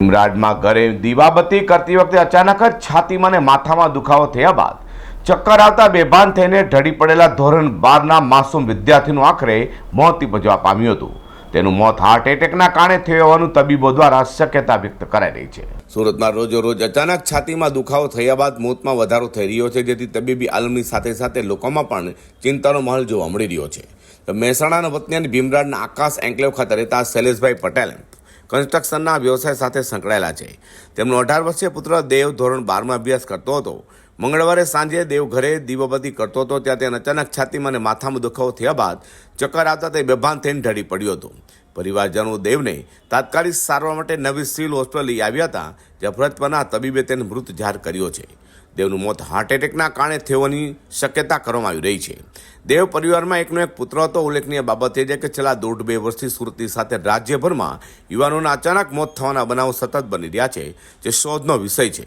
ભીમરાજમાં ઘરે દીવાબત્તી કરતી વખતે અચાનક જ છાતીમાં અને માથામાં દુખાવો થયા બાદ ચક્કર આવતા બેભાન થઈને ઢળી પડેલા ધોરણ બારના માસૂમ વિદ્યાર્થીનું આખરે મોત નિપજવા પામ્યું હતું. તેનું મોત હાર્ટ એટેકના કારણે થયું હોવાનું તબીબો દ્વારા શક્યતા વ્યક્ત કરાઈ રહી છે. સુરતમાં રોજો રોજ અચાનક છાતીમાં દુખાવો થયા બાદ મોતમાં વધારો થઈ રહ્યો છે, જેથી તબીબી આલમની સાથે સાથે લોકોમાં પણ ચિંતાનો માહોલ જોવા મળી રહ્યો છે. મહેસાણાના વતની અને ભીમરાજના આકાશ એન્કલેવ ખાતે રહેતા શૈલેષભાઈ પટેલ કન્સ્ટ્રક્શનના વ્યવસાય સાથે સંકળાયેલા છે. તેમનો અઢાર વર્ષીય પુત્ર દેવ ધોરણ બારમાં અભ્યાસ કરતો હતો. મંગળવારે સાંજે દેવ ઘરે દીવાબત્તી કરતો હતો, ત્યાં તેને અચાનક છાતીમાં અને માથામાં દુખાવો થયા બાદ ચક્કર આવતા તે બેભાન થઈને ઢળી પડ્યો હતો. પરિવારજનો દેવને તાત્કાલિક સારવાર માટે નવી સિવિલ હોસ્પિટલ લઈ આવ્યા હતા પરના તબીબે તેને મૃત જાહેર કર્યો છે. દેવનું મોત હાર્ટ એટેકના કારણે થવાની શક્યતા કરવામાં આવી રહી છે. દેવ પરિવારમાં એકનો એક પુત્ર હતો. ઉલ્લેખનીય બાબત એ છે કે છેલ્લા દોઢ બે વર્ષથી સુરતની સાથે રાજ્યભરમાં યુવાનોના અચાનક મોત થવાના બનાવો સતત બની રહ્યા છે, જે શોધનો વિષય છે.